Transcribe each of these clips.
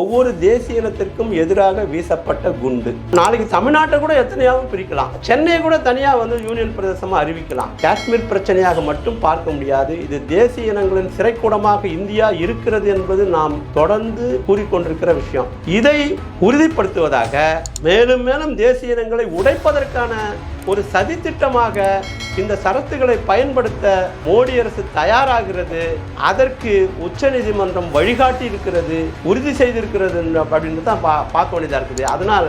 ஒவ்வொரு தேசிய இனத்திற்கும் எதிராக வீசப்பட்ட குண்டு. நாளைக்கு தமிழ்நாட்டை கூட எத்தனையாவும் பிரிக்கலாம். சென்னையை கூட தனியா வந்து யூனியன் பிரதேசமா அறிவிக்கலாம். காஷ்மீர் பிரச்சனையாக மட்டும் பார்க்க முடியாது. இது தேசிய இனங்களின் சிறைக்கூடமாக இந்தியா இருக்கிறது என்பது நாம் தொடர்ந்து கூறிக்கொண்டிருக்கிற விஷயம். இதை உறுதிப்படுத்துவதாக மேலும் மேலும் தேசிய இனங்களை உடைப்பதற்கான ஒரு சதித்திட்டமாக இந்த சரத்துகளை பயன்படுத்த மோடி அரசு தயாராகிறது அதற்கு உச்சநீதிமன்றம் வழிகாட்டி இருக்கிறது உறுதி செய்திருக்கிறது அப்படின்னு தான் பா பார்க்க வேண்டியதாக இருக்குது. அதனால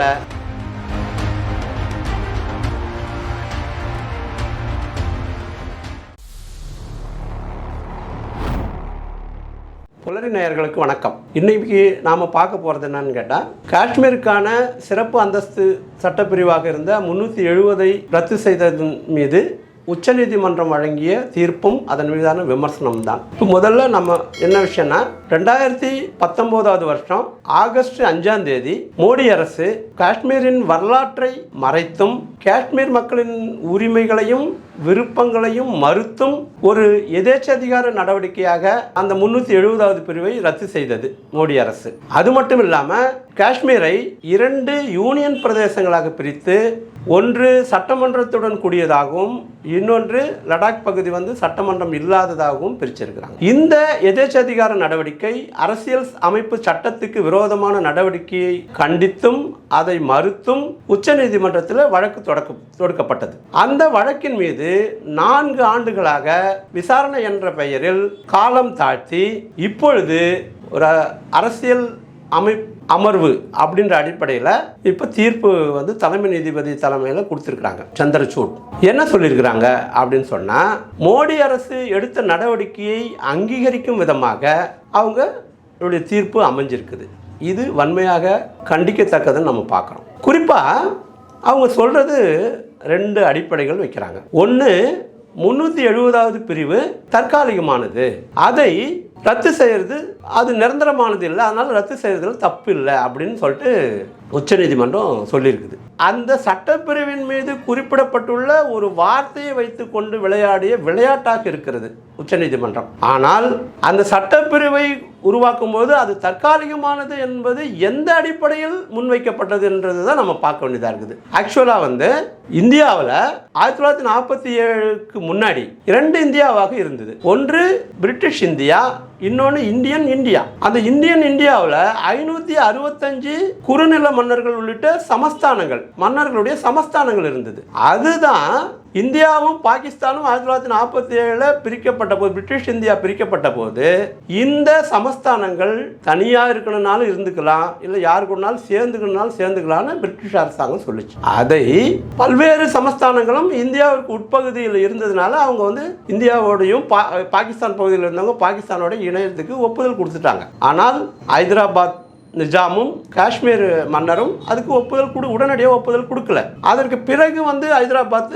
புலரி நேயர்களுக்கு வணக்கம். இன்னைக்கு நாம் பார்க்க போகிறது என்னன்னு கேட்டால் காஷ்மீருக்கான சிறப்பு அந்தஸ்து சட்டப்பிரிவாக இருந்த முந்நூற்றி எழுபதை ரத்து செய்ததன் மீது உச்சநீதிமன்றம் வழங்கிய தீர்ப்பும் அதன் மீதான விமர்சனம் தான் இப்போ முதல்ல நம்ம என்ன விஷயம்னா ரெண்டாயிரத்தி பத்தொம்போதாவது வருஷம் ஆகஸ்ட் அஞ்சாம் தேதி மோடி அரசு காஷ்மீரின் வரலாற்றை மறைத்தும் காஷ்மீர் மக்களின் உரிமைகளையும் விருப்பங்களையும் மறுத்தும் ஒரு எதேச்சதிகார நடவடிக்கையாக அந்த முன்னூற்றி எழுபதாவது பிரிவை ரத்து செய்தது மோடி அரசு. அது மட்டும் இல்லாமல் காஷ்மீரை இரண்டு யூனியன் பிரதேசங்களாக பிரித்து ஒன்று சட்டமன்றத்துடன் கூடியதாகவும் இன்னொன்று லடாக் பகுதி வந்து சட்டமன்றம் இல்லாததாகவும் பிரிச்சிருக்கிறாங்க. இந்த எதேச்சதிகார நடவடிக்கை அரசியல் அமைப்பு சட்டத்துக்கு விரோதமான நடவடிக்கையை கண்டித்தும் அதை மறுத்தும் உச்சநீதிமன்றத்தில் வழக்கு தொடக்க தொடுக்கப்பட்டது. அந்த வழக்கின் மீது நான்கு ஆண்டுகளாக விசாரணை என்ற பெயரில் காலம் தாழ்த்தி இப்பொழுது ஒரு அரசியல் அமை அமர்வு அப்படின்ற அடிப்படையில் இப்போ தீர்ப்பு வந்து தலைமை நீதிபதி தலைமையில் கொடுத்துருக்குறாங்க. சந்திரசூட். என்ன சொல்லியிருக்கிறாங்க அப்படின்னு சொன்னால் மோடி அரசு எடுத்த நடவடிக்கையை அங்கீகரிக்கும் விதமாக அவங்க தீர்ப்பு அமைஞ்சிருக்குது. இது வன்மையாக கண்டிக்கத்தக்கதுன்னு நம்ம பார்க்குறோம். குறிப்பாக அவங்க சொல்கிறது ரெண்டு அடிப்படைகள் வைக்கிறாங்க. ஒன்று முந்நூற்றி எழுபதாவது பிரிவு தற்காலிகமானது. அதை ரத்து செய்கிறது அது நிரந்தரமானது இல்லை. அதனால் ரத்து செய்கிறதுல தப்பு இல்லை அப்படின்னு சொல்லிட்டு உச்சநீதிமன்றம் சொல்லியிருக்குது. அந்த சட்டப்பிரிவின் மீது குறிப்பிடப்பட்டுள்ள ஒரு வார்த்தையை வைத்து கொண்டு விளையாடிய விளையாட்டாக இருக்கிறது உச்சநீதிமன்றம். ஆனால் அந்த சட்டப்பிரிவை உருவாக்கும் போது அது தற்காலிகமானது என்பது எந்த அடிப்படையில் முன்வைக்கப்பட்டது என்றது தான் நம்ம பார்க்க வேண்டியதாக இருக்குது. ஆக்சுவலாக வந்து இந்தியாவில் ஆயிரத்தி தொள்ளாயிரத்தி நாற்பத்தி ஏழுக்கு முன்னாடி இரண்டு இந்தியாவாக இருந்தது. ஒன்று பிரிட்டிஷ் இந்தியா இன்னொன்று இந்தியன் இந்தியா. அந்த இந்தியன் இந்தியாவில் ஐநூற்றி அறுபத்தஞ்சு குறுநில மன்னர்கள் உள்ளிட்ட சமஸ்தானங்கள் மன்னர்களுடைய சமஸ்தானங்கள் இருந்தது. அதுதான் இந்தியாவும் பாகிஸ்தானும் ஆயிரத்தி தொள்ளாயிரத்தி நாற்பத்தி ஏழில் பிரிக்கப்பட்ட போது பிரிட்டிஷ் இந்தியா பிரிக்கப்பட்ட போது இந்த சமஸ்தானங்கள் தனியாக இருக்கணும்னாலும் இருந்துக்கலாம் இல்லை யாருக்கு ஒன்றாலும் சேர்ந்துக்கணும்னாலும் சேர்ந்துக்கலாம்னு பிரிட்டிஷ் அரசாங்கம் சொல்லிச்சு. அதை பல்வேறு சமஸ்தானங்களும் இந்தியாவிற்கு உட்பகுதியில் இருந்ததுனால அவங்க வந்து இந்தியாவோடையும் பா பாகிஸ்தான் பகுதியில் இருந்தவங்க பாகிஸ்தானோட இணையத்துக்கு ஒப்புதல் கொடுத்துட்டாங்க. ஆனால் ஹைதராபாத் நிஜாமும் காஷ்மீர் மன்னரும் அதுக்கு ஒப்புதல் கொடு உடனடியாக ஒப்புதல் கொடுக்கல. அதற்கு பிறகு வந்து ஹைதராபாத்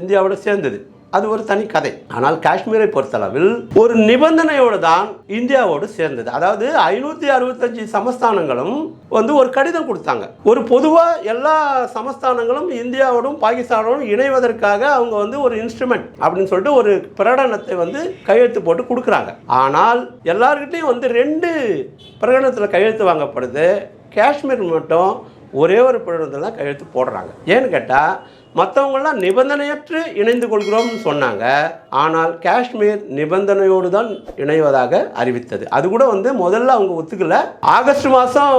இந்தியாவோட சேர்ந்தது. அது ஒரு தனி கதை. ஆனால் காஷ்மீரை பொறுத்தளவில் ஒரு நிபந்தனையோடு தான் இந்தியாவோடு சேர்ந்தது. அதாவது ஐநூற்றி அறுபத்தஞ்சு சமஸ்தானங்களும் வந்து ஒரு கடிதம் கொடுத்தாங்க. ஒரு பொதுவாக எல்லா சமஸ்தானங்களும் இந்தியாவோடும் பாகிஸ்தானோடும் இணைவதற்காக அவங்க வந்து ஒரு இன்ஸ்ட்ருமெண்ட் அப்படின்னு சொல்லிட்டு ஒரு பிரகடனத்தை வந்து கையெழுத்து போட்டு கொடுக்குறாங்க. ஆனால் எல்லாருக்கிட்டையும் வந்து ரெண்டு பிரகடனத்தில் கையெழுத்து வாங்கப்படுது. காஷ்மீர் மட்டும் ஒரே ஒரு பிரகடனத்தில் தான் கையெழுத்து போடுறாங்க. ஏன்னு கேட்டால் மற்றவங்களாம் நிபந்தனையற்று இணைந்து கொள்கிறோம்னு சொன்னாங்க. ஆனால் காஷ்மீர் நிபந்தனையோடு தான் இணைவதாக அறிவித்தது. அது கூட வந்து முதல்ல அவங்க ஒத்துக்கல. ஆகஸ்ட் மாதம்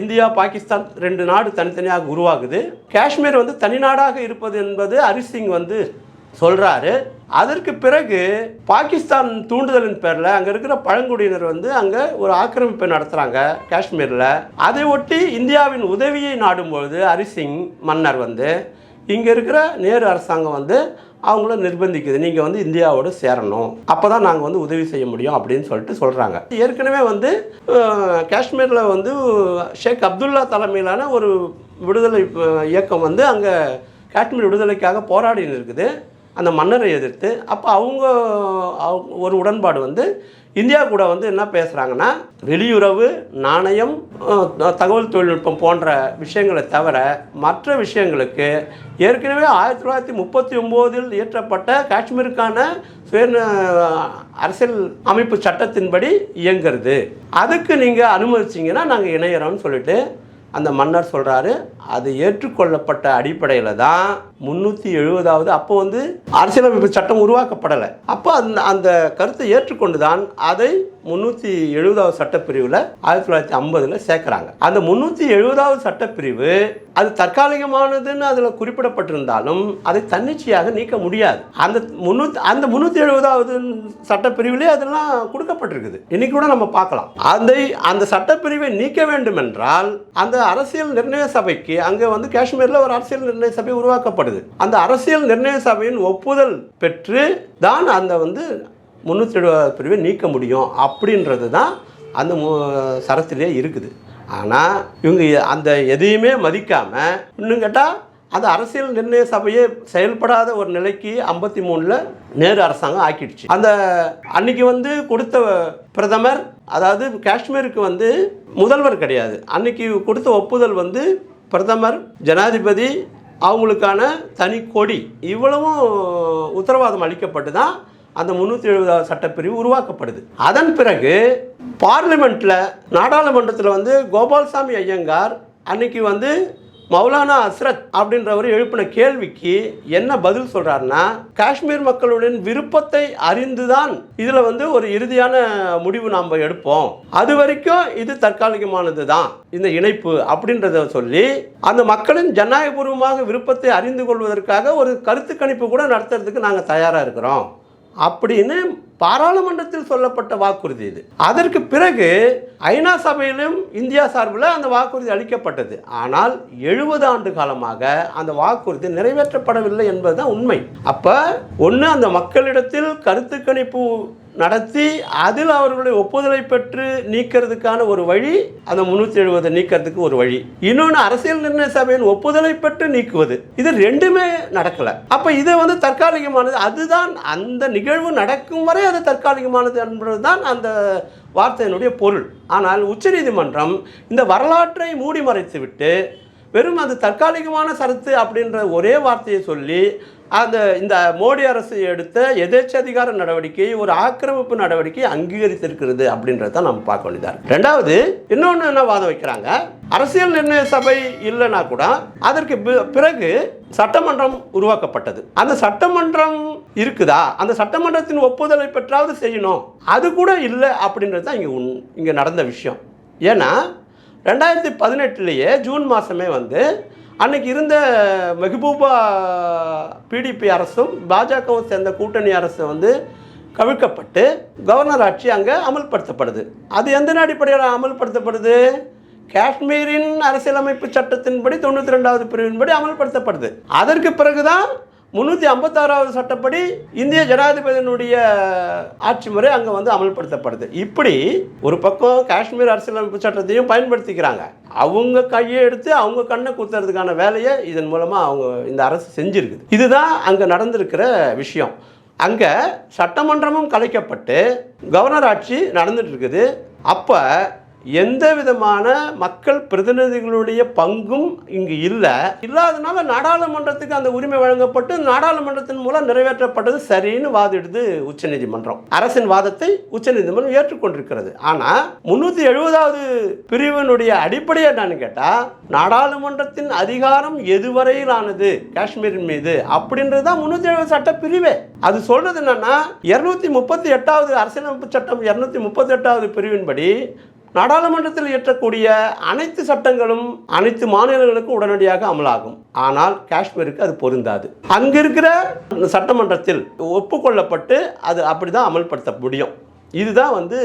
இந்தியா பாகிஸ்தான் ரெண்டு நாடு தனித்தனியாக உருவாகுது. காஷ்மீர் வந்து தனிநாடாக இருப்பது என்பது ஹரிசிங் வந்து சொல்கிறாரு அதற்கு பிறகு பாகிஸ்தான் தூண்டுதலின் பேரில் அங்கே இருக்கிற பழங்குடியினர் வந்து அங்கே ஒரு ஆக்கிரமிப்பை நடத்துகிறாங்க காஷ்மீரில். அதை ஒட்டி இந்தியாவின் உதவியை நாடும்பொழுது ஹரிசிங் மன்னர் வந்து இங்கே இருக்கிற நேரு அரசாங்கம் வந்து அவங்கள நிர்பந்திக்குது. நீங்கள் வந்து இந்தியாவோடு சேரணும். அப்போ தான் நாங்கள் வந்து உதவி செய்ய முடியும் அப்படின்னு சொல்லிட்டு சொல்கிறாங்க ஏற்கனவே வந்து காஷ்மீரில் வந்து ஷேக் அப்துல்லா தலைமையிலான ஒரு விடுதலை இயக்கம் வந்து அங்கே காஷ்மீர் விடுதலைக்காக போராடின்னு இருக்குது. அந்த மன்னரை எதிர்த்து. அப்போ அவங்க அவங்க ஒரு உடன்பாடு வந்து இந்தியா கூட வந்து என்ன பேசுகிறாங்கன்னா வெளியுறவு நாணயம் தகவல் தொழில்நுட்பம் போன்ற விஷயங்களை தவிர மற்ற விஷயங்களுக்கு ஏற்கனவே ஆயிரத்தி தொள்ளாயிரத்தி முப்பத்தி ஒம்போதில் இயற்றப்பட்ட காஷ்மீருக்கான சுய அரசியல் அமைப்பு சட்டத்தின்படி இயங்குறது. அதுக்கு நீங்கள் அனுமதிச்சிங்கன்னா நாங்கள் இணையறோம்னு சொல்லிட்டு அந்த மன்னர் சொல்கிறாரு அது ஏற்றுக்கொள்ளப்பட்ட அடிப்படையில் தான் முந்நூற்றி எழுபதாவது அப்போ வந்து அரசியலமைப்பு சட்டம் உருவாக்கப்படலை. அப்போ அந்த அந்த கருத்தை ஏற்றுக்கொண்டு தான் அதை முந்நூற்றி எழுபதாவது சட்டப்பிரிவில் ஆயிரத்தி தொள்ளாயிரத்தி ஐம்பதில் சேர்க்குறாங்க. அந்த முந்நூற்றி எழுபதாவது சட்டப்பிரிவு அது தற்காலிகமானதுன்னு அதில் குறிப்பிடப்பட்டிருந்தாலும் அதை தன்னிச்சையாக நீக்க முடியாது. அந்த முந்நூற்றி அந்த முந்நூற்றி எழுபதாவது சட்டப்பிரிவிலே அதெல்லாம் கொடுக்கப்பட்டிருக்குது. இன்னைக்கு கூட நம்ம பார்க்கலாம். அதை அந்த சட்டப்பிரிவை நீக்க வேண்டும் என்றால் அந்த அரசியல் நிர்ணய சபைக்கு அங்கே வந்து காஷ்மீரில் ஒரு அரசியல் நிர்ணய சபை உருவாக்கப்படுது. அந்த அரசியல் நிர்ணய சபையின் ஒப்புதல் பெற்று தான் அந்த வந்து முந்நூற்றி இருபது பிரிவை நீக்க முடியும் அப்படின்றது தான் அந்த மு- சரத்திலே இருக்குது. ஆனால் இவங்க அந்த எதையுமே மதிக்காமல் இன்னும் கேட்டால் அந்த அரசியல் நிர்ணய சபையே செயல்படாத ஒரு நிலைக்கு ஐம்பத்தி மூணில் நேரு அரசாங்கம் ஆக்கிடுச்சு. அந்த அன்னைக்கு வந்து கொடுத்த பிரதமர் அதாவது காஷ்மீருக்கு வந்து முதல்வர் கிடையாது. அன்னைக்கு கொடுத்த ஒப்புதல் வந்து பிரதமர் ஜனாதிபதி அவங்களுக்கான தனி கொடி. இவ்வளவும் உத்தரவாதம் அளிக்கப்பட்டு தான் அந்த முந்நூற்றி எழுபதாவது சட்டப்பிரிவு உருவாக்கப்படுது. அதன் பிறகு பார்லிமெண்ட்டில் நாடாளுமன்றத்தில் வந்து கோபால்சாமி ஐயங்கார் அன்னைக்கு வந்து மௌலானா அஸ்ரத் அப்படின்றவர் எழுப்பின கேள்விக்கு என்ன பதில் சொல்றாருன்னா காஷ்மீர் மக்களுடன் விருப்பத்தை அறிந்துதான் இதுல வந்து ஒரு இறுதியான முடிவு நாம் எடுப்போம். அது வரைக்கும் இது தற்காலிகமானது தான் இந்த இணைப்பு அப்படின்றத சொல்லி அந்த மக்களின் ஜனநாயகபூர்வமாக விருப்பத்தை அறிந்து கொள்வதற்காக ஒரு கருத்து கணிப்பு கூட நடத்துறதுக்கு நாங்கள் தயாராக இருக்கிறோம். அப்படின்னு பாராளுமன்றத்தில் சொல்லப்பட்ட வாக்குறுதி இது. அதற்கு பிறகு ஐநா சபையிலும் இந்தியா சார்பில் அந்த வாக்குறுதி அளிக்கப்பட்டது. ஆனால் எழுபது ஆண்டு காலமாக அந்த வாக்குறுதி நிறைவேற்றப்படவில்லை என்பதுதான் உண்மை. அப்போ ஒன்று அந்த மக்களிடத்தில் கருத்து கணிப்பு நடத்தி அதில் அவர்களுடைய ஒப்புதலை பெற்று நீக்கிறதுக்கான ஒரு வழி அந்த முந்நூற்றி எழுபதை நீக்கிறதுக்கு ஒரு வழி. இன்னொன்று அரசியல் நிர்ணய சபையின் ஒப்புதலை பெற்று நீக்குவது. இது ரெண்டுமே நடக்கலை. அப்போ இது வந்து தற்காலிகமானது. அதுதான் அந்த நிகழ்வு நடக்கும் வரை அது தற்காலிகமானது என்பது தான் அந்த வார்த்தையினுடைய பொருள். ஆனால் உச்சநீதிமன்றம் இந்த வரலாற்றை மூடி மறைத்துவிட்டு வெறும் அது தற்காலிகமான சரத்து அப்படின்ற ஒரே வார்த்தையை சொல்லி அந்த இந்த மோடி அரசு எடுத்த எதேச்சதிகார நடவடிக்கை ஒரு ஆக்கிரமிப்பு நடவடிக்கை அங்கீகரித்திருக்கிறது அப்படின்றத நம்ம பார்க்க வேண்டியதாக இருக்கு. ரெண்டாவது இன்னொன்று என்ன வாதம் வைக்கிறாங்க? அரசியல் நிர்ணய சபை இல்லைன்னா கூட அதற்கு பிறகு சட்டமன்றம் உருவாக்கப்பட்டது. அந்த சட்டமன்றம் இருக்குதா? அந்த சட்டமன்றத்தின் ஒப்புதலை பெற்றாவது செய்யணும். அது கூட இல்லை அப்படின்றது தான் இங்கே உன் இங்கே நடந்த விஷயம். ஏன்னா ரெண்டாயிரத்தி பதினெட்டுலேயே ஜூன் மாதமே வந்து அன்னைக்கு இருந்த மெஹபூபா பிடிபி அரசும் பாஜகவும் சேர்ந்த கூட்டணி அரசு வந்து கவிழ்க்கப்பட்டு கவர்னர் ஆட்சி அங்கே அமல்படுத்தப்படுது. அது எந்த அடிப்படையில் அமல்படுத்தப்படுது? காஷ்மீரின் அரசியலமைப்பு சட்டத்தின்படி தொண்ணூற்றி ரெண்டாவது பிரிவின்படி அமல்படுத்தப்படுது. அதற்கு பிறகுதான் முந்நூற்றி ஐம்பத்தாறாவது சட்டப்படி இந்திய ஜனாதிபதியினுடைய ஆட்சி முறை அங்கே வந்து அமல்படுத்தப்படுது. இப்படி ஒரு பக்கம் காஷ்மீர் அரசியலமைப்பு சட்டத்தையும் பயன்படுத்திக்கிறாங்க. அவங்க கையை எடுத்து அவங்க கண்ணை குத்துறதுக்கான வேலையை இதன் மூலமாக அவங்க இந்த அரசு செஞ்சிருக்குது. இதுதான் அங்கே நடந்திருக்கிற விஷயம். அங்கே சட்டமன்றமும் கலைக்கப்பட்டு கவர்னர் ஆட்சி நடந்துட்டு இருக்குது. அப்போ எந்த விதமான மக்கள் பிரதிநிதிகளுடைய பங்கும் இங்கு இல்லை. இல்லாதனால நாடாளுமன்றத்துக்கு அந்த உரிமை வழங்கப்பட்டு நாடாளுமன்றத்தின் மூலம் நிறைவேற்றப்பட்டது சரின்னு வாதிடுது உச்சநீதிமன்றம். அரசின் வாதத்தை உச்சநீதிமன்றம் ஏற்றுக்கொண்டிருக்கிறது. ஆனால் முன்னூற்றி எழுபதாவது பிரிவினுடைய அடிப்படையை என்னன்னு கேட்டால் நாடாளுமன்றத்தின் அதிகாரம் எதுவரையிலானது? காஷ்மீரின் மீது. அப்படின்றது தான் முன்னூற்றி எழுபது சட்ட பிரிவே. அது சொல்றது என்னன்னா இருநூத்தி முப்பத்தி எட்டாவது அரசியலமைப்பு சட்டம் இருநூத்தி முப்பத்தி எட்டாவது பிரிவின்படி நாடாளுமன்றத்தில் இயற்றக்கூடிய அனைத்து சட்டங்களும் அனைத்து மாநிலங்களுக்கும் உடனடியாக அமலாகும். ஆனால் காஷ்மீருக்கு அது பொருந்தாது. அங்கே இருக்கிற சட்டமன்றத்தில் ஒப்புக்கொள்ளப்பட்டு அது அப்படிதான் அமல்படுத்த முடியும். இதுதான் வந்து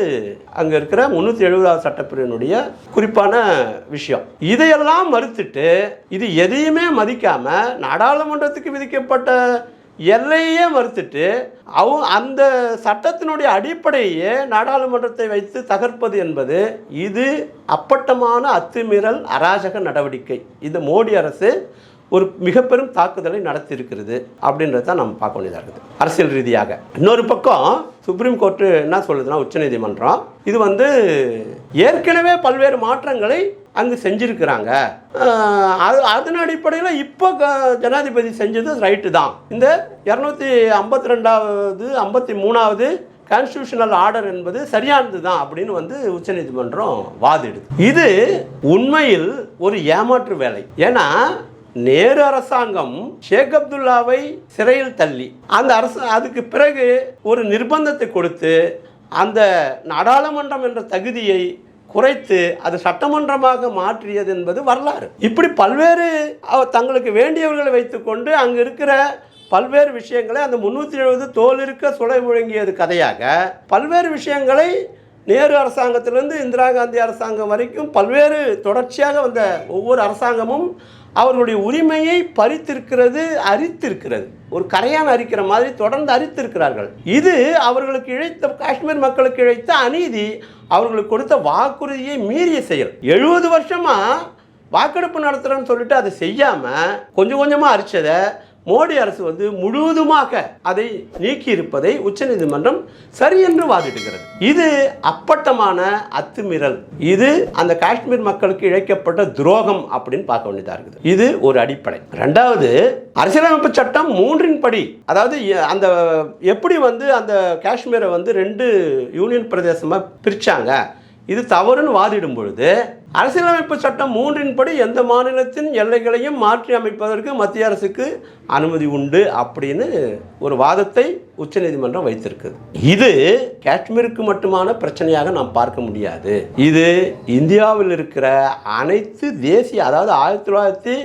அங்கே இருக்கிற முந்நூற்றி எழுபதாவது சட்டப்பிரிவினுடைய குறிப்பான விஷயம். இதையெல்லாம் மறுத்துட்டு இது எதையுமே மதிக்காமல் நாடாளுமன்றத்துக்கு விதிக்கப்பட்ட எல்லையே மறுத்துட்டு அவங்க அந்த சட்டத்தினுடைய அடிப்படையே நாடாளுமன்றத்தை வைத்து தகர்ப்பது என்பது இது அப்பட்டமான அத்துமீறல் அராஜக நடவடிக்கை. இந்த மோடி அரசு ஒரு மிக பெரும் தாக்குதலை நடத்தியிருக்கிறது அப்படின்றத நம்ம பார்க்க வேண்டியதாக இருக்குது. அரசியல் ரீதியாக. இன்னொரு பக்கம் சுப்ரீம் கோர்ட்டு என்ன சொல்லுதுன்னா உச்சநீதிமன்றம் இது வந்து ஏற்கனவே பல்வேறு மாற்றங்களை அங்கு செஞ்சுருக்கிறாங்க. அது அதன் அடிப்படையில் இப்போ க- ஜனாதிபதி செஞ்சது ரைட்டு தான். இந்த இரநூத்தி ஐம்பத்தி ரெண்டாவது ஐம்பத்தி மூணாவது கான்ஸ்டியூஷனல் ஆர்டர் என்பது சரியானது தான் அப்படின்னு வந்து உச்சநீதிமன்றம் வாதிடுது. இது உண்மையில் ஒரு ஏமாற்று வேலை. ஏன்னா நேரு அரசாங்கம் ஷேக் அப்துல்லாவை சிறையில் தள்ளி. அந்த அரசு அதுக்கு பிறகு ஒரு நிர்பந்தத்தை கொடுத்து அந்த நாடாளுமன்றம் என்ற தகுதியை குறைத்து அது சட்டமன்றமாக மாற்றியது என்பது வரலாறு. இப்படி பல்வேறு தங்களுக்கு வேண்டியவர்களை வைத்துக்கொண்டு அங்கு இருக்கிற பல்வேறு விஷயங்களை அந்த முந்நூற்றி எழுபது தோல் இருக்க சுலை முழங்கியது கதையாக பல்வேறு விஷயங்களை நேரு அரசாங்கத்திலிருந்து இந்திரா காந்தி அரசாங்கம் வரைக்கும் பல்வேறு தொடர்ச்சியாக வந்த ஒவ்வொரு அரசாங்கமும் அவர்களுடைய உரிமையை பறித்திருக்கிறது அரித்திருக்கிறது. ஒரு கரையான் அரிக்கிற மாதிரி தொடர்ந்து அரித்திருக்கிறார்கள். இது அவர்களுக்கு இழைத்த காஷ்மீர் மக்களுக்கு இழைத்த அநீதி அவர்களுக்கு கொடுத்த வாக்குறுதியை மீறிய செயல். எழுபது வருஷமாக வாக்கெடுப்பு நடத்துகிறோன்னு சொல்லிட்டு அதை செய்யாமல் கொஞ்சம் கொஞ்சமாக அரிச்சதை மோடி அரசு வந்து முழுவதுமாக அதை நீக்கி இருப்பதை உச்சநீதிமன்றம் சரி என்று வாதிடுகிறது இது அப்பட்டமான அத்துமீறல். இது அந்த காஷ்மீர் மக்களுக்கு இழைக்கப்பட்ட துரோகம் அப்படின்னு பார்க்க வேண்டியதா இருக்குது. இது ஒரு அடிப்படை. ரெண்டாவது அரசியலமைப்பு சட்டம் மூன்றின் படி அதாவது அந்த எப்படி வந்து அந்த காஷ்மீரை வந்து ரெண்டு யூனியன் பிரதேசமாக பிரிச்சாங்க இது தவறுன்னு வாதிடும் பொழுது அரசியலமைப்பு சட்டம் மூன்றின்படி எந்த மாநிலத்தின் எல்லைகளையும் மாற்றி அமைப்பதற்கு மத்திய அரசுக்கு அனுமதி உண்டு அப்படின்னு ஒரு வாதத்தை உச்சநீதிமன்றம் வைத்திருக்குது. இது காஷ்மீருக்கு மட்டுமான பிரச்சனையாக நாம் பார்க்க முடியாது. இது இந்தியாவில் இருக்கிற அனைத்து தேசிய அதாவது ஆயிரத்தி தொள்ளாயிரத்தி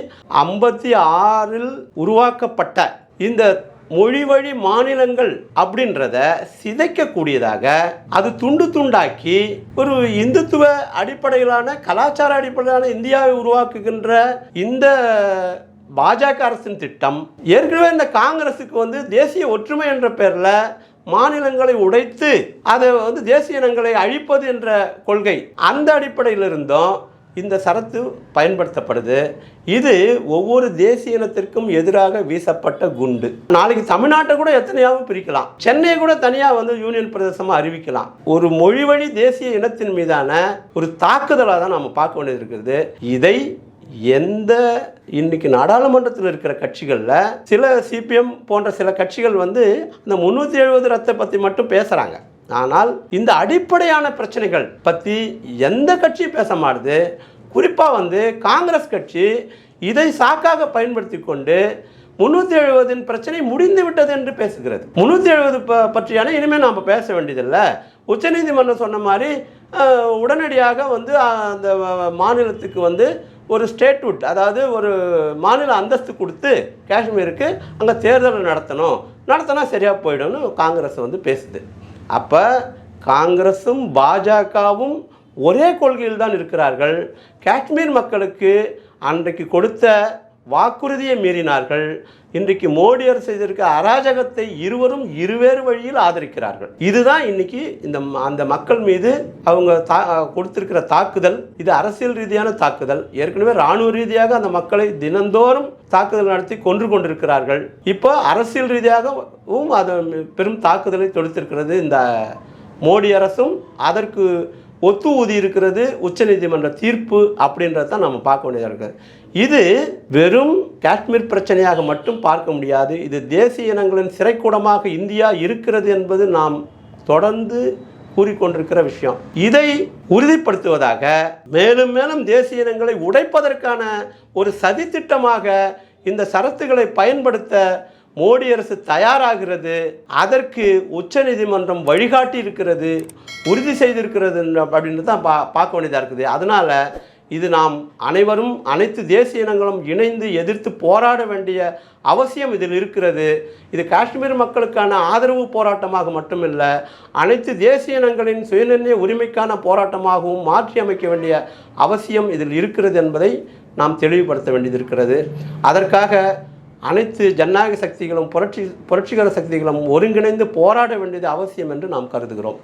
ஐம்பத்தி ஆறில் உருவாக்கப்பட்ட இந்த மொழி வழி மாநிலங்கள் அப்படின்றத சிதைக்கக்கூடியதாக அது துண்டு துண்டாக்கி ஒரு இந்துத்துவ அடிப்படையிலான கலாச்சார அடிப்படையிலான இந்தியாவை உருவாக்குகின்ற இந்த பாஜக அரசின் திட்டம் ஏற்கனவே இந்த காங்கிரஸுக்கு வந்து தேசிய ஒற்றுமை என்ற பேரில் மாநிலங்களை உடைத்து அதை வந்து தேசிய இனங்களை அழிப்பது என்ற கொள்கை அந்த அடிப்படையில் இருந்தும் இந்த சரத்து பயன்படுத்தப்படுது. இது ஒவ்வொரு தேசிய இனத்திற்கும் எதிராக வீசப்பட்ட குண்டு. நாளைக்கு தமிழ்நாட்டை கூட எத்தனையாவும் பிரிக்கலாம். சென்னையை கூட தனியாக வந்து யூனியன் பிரதேசமாக அறிவிக்கலாம். ஒரு மொழி வழி தேசிய இனத்தின் மீதான ஒரு தாக்குதலாக தான் நம்ம பார்க்க வேண்டியது இருக்குது. இதை எந்த இன்னைக்கு நாடாளுமன்றத்தில் இருக்கிற கட்சிகளில் சில சிபிஎம் போன்ற சில கட்சிகள் வந்து இந்த முந்நூற்றி எழுபது ரத்தை பற்றி மட்டும் பேசுகிறாங்க ஆனால் இந்த அடிப்படையான பிரச்சனைகள் பற்றி எந்த கட்சியும் பேச மாட்டுது? குறிப்பாக வந்து காங்கிரஸ் கட்சி இதை சாக்காக பயன்படுத்தி கொண்டு முந்நூற்றி எழுபதின் பிரச்சனை முடிந்து விட்டது என்று பேசுகிறது. முந்நூற்றி எழுபது ப பற்றியான இனிமேல் நாம் பேச வேண்டியதில்லை. உச்சநீதிமன்றம் சொன்ன மாதிரி உடனடியாக வந்து அந்த மாநிலத்துக்கு வந்து ஒரு ஸ்டேட்வுட் அதாவது ஒரு மாநில அந்தஸ்து கொடுத்து காஷ்மீருக்கு அங்கே தேர்தல் நடத்தணும். நடத்தினா சரியாக போயிடும்னு காங்கிரஸ் வந்து பேசுது. அப்போ காங்கிரஸும் பாஜகவும் ஒரே கொள்கையில் தான் இருக்கிறார்கள். காஷ்மீர் மக்களுக்கு அன்றைக்கு கொடுத்த வாக்குறுதியை மீறினார்கள். இன்றைக்கு மோடி அரசு செய்திருக்க அராஜகத்தை இருவரும் இருவேறு வழியில் ஆதரிக்கிறார்கள். இதுதான் இன்னைக்கு இந்த அந்த மக்கள் மீது அவங்க தா கொடுத்திருக்கிற தாக்குதல். இது அரசியல் ரீதியான தாக்குதல். ஏற்கனவே ராணுவ ரீதியாக அந்த மக்களை தினந்தோறும் தாக்குதல் நடத்தி கொன்று கொண்டிருக்கிறார்கள். இப்போ அரசியல் ரீதியாகவும் அது பெரும் தாக்குதலை தொடுத்திருக்கிறது இந்த மோடி அரசும். அதற்கு ஒத்து ஊதி இருக்கிறது உச்சநீதிமன்ற தீர்ப்பு அப்படின்றத நம்ம பார்க்க வேண்டியதாக இருக்குது இது வெறும் காஷ்மீர் பிரச்சனையாக மட்டும் பார்க்க முடியாது. இது தேசிய இனங்களின் சிறைக்கூடமாக இந்தியா இருக்கிறது என்பது நாம் தொடர்ந்து கூறிக்கொண்டிருக்கிற விஷயம். இதை உறுதிப்படுத்துவதாக மேலும் மேலும் தேசிய இனங்களை உடைப்பதற்கான ஒரு சதித்திட்டமாக இந்த சரத்துகளை பயன்படுத்த மோடி அரசு தயாராகிறது. அதற்கு உச்சநீதிமன்றம் வழிகாட்டி இருக்கிறது உறுதி செய்திருக்கிறது அப்படின்னு தான் பா பார்க்க வேண்டியதாக இருக்குது. அதனால் இது நாம் அனைவரும் அனைத்து தேசிய இனங்களும் இணைந்து எதிர்த்து போராட வேண்டிய அவசியம் இதில் இருக்கிறது. இது காஷ்மீர் மக்களுக்கான ஆதரவு போராட்டமாக மட்டுமில்லை அனைத்து தேசிய இனங்களின் சுயநிர்ணய உரிமைக்கான போராட்டமாகவும் மாற்றி அமைக்க வேண்டிய அவசியம் இதில் இருக்கிறது என்பதை நாம் தெளிவுபடுத்த வேண்டியது இருக்கிறது அதற்காக அனைத்து ஜனநாயக சக்திகளும் புரட்சி புரட்சிகர சக்திகளும் ஒருங்கிணைந்து போராட வேண்டியது அவசியம் என்று நாம் கருதுகிறோம்.